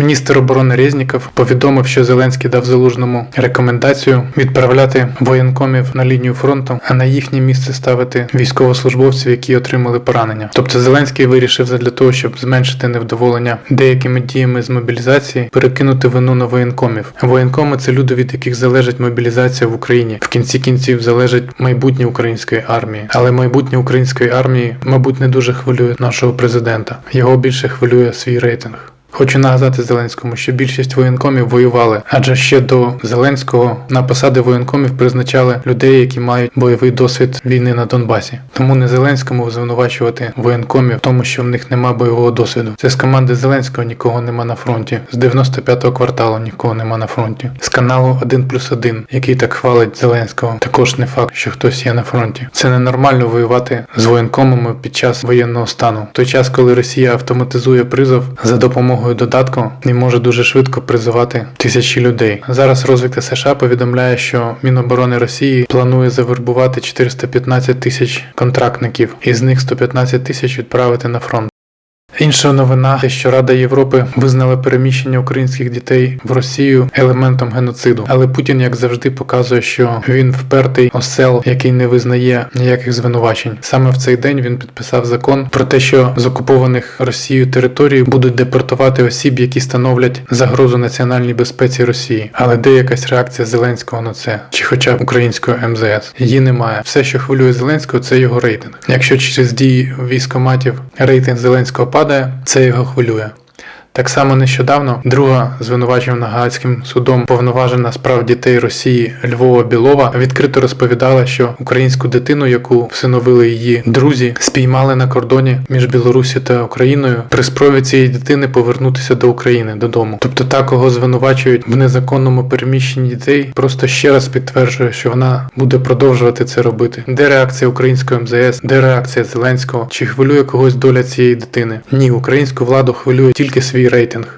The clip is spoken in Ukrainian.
Міністр оборони Резніков повідомив, що Зеленський дав залужному рекомендацію відправляти воєнкомів на лінію фронту, а на їхнє місце ставити військовослужбовців, які отримали поранення. Тобто Зеленський вирішив задля того, щоб зменшити невдоволення деякими діями з мобілізації, перекинути вину на воєнкомів. Воєнкоми це люди, від яких залежить мобілізація в Україні. В кінці кінців залежить майбутнє української армії. Але майбутнє української армії, мабуть, не дуже хвилює нашого президента. Його більше хвилює свій рейтинг. Хочу нагадати Зеленському, що більшість воєнкомів воювали, адже ще до Зеленського на посади воєнкомів призначали людей, які мають бойовий досвід війни на Донбасі. Тому не Зеленському звинувачувати воєнкомів в тому, що в них нема бойового досвіду. Це з команди Зеленського нікого нема на фронті. З 95-го кварталу нікого нема на фронті. З каналу 1 плюс 1, який так хвалить Зеленського, також не факт, що хтось є на фронті. Це ненормально воювати з воєнкомами під час воєнного стану. В той час, коли Росія автоматизує призов за допомогою додатку і може дуже швидко призивати тисячі людей. Зараз розвідка США повідомляє, що Міноборони Росії планує завербувати 415 тисяч контрактників, із них 115 тисяч відправити на фронт. Інша новина, що Рада Європи визнала переміщення українських дітей в Росію елементом геноциду. Але Путін, як завжди, показує, що він впертий осел, який не визнає ніяких звинувачень. Саме в цей день він підписав закон про те, що з окупованих Росією територій будуть депортувати осіб, які становлять загрозу національній безпеці Росії. Але де якась реакція Зеленського на це, чи хоча б українського МЗС? Її немає. Все, що хвилює Зеленського, це його рейтинг. Якщо через дії військоматів рейтинг Зеленського падає, це його хвилює. Так само нещодавно друга звинувачена Гаазьким судом повноважена справ дітей Росії Львова Білова відкрито розповідала, що українську дитину, яку всиновили її друзі, спіймали на кордоні між Білорусі та Україною при спробі цієї дитини повернутися до України додому. Тобто та, кого звинувачують в незаконному переміщенні дітей, просто ще раз підтверджує, що вона буде продовжувати це робити. Де реакція українського МЗС, де реакція Зеленського? Чи хвилює когось доля цієї дитини? Ні, українську владу хвилює тільки свій рейтинг.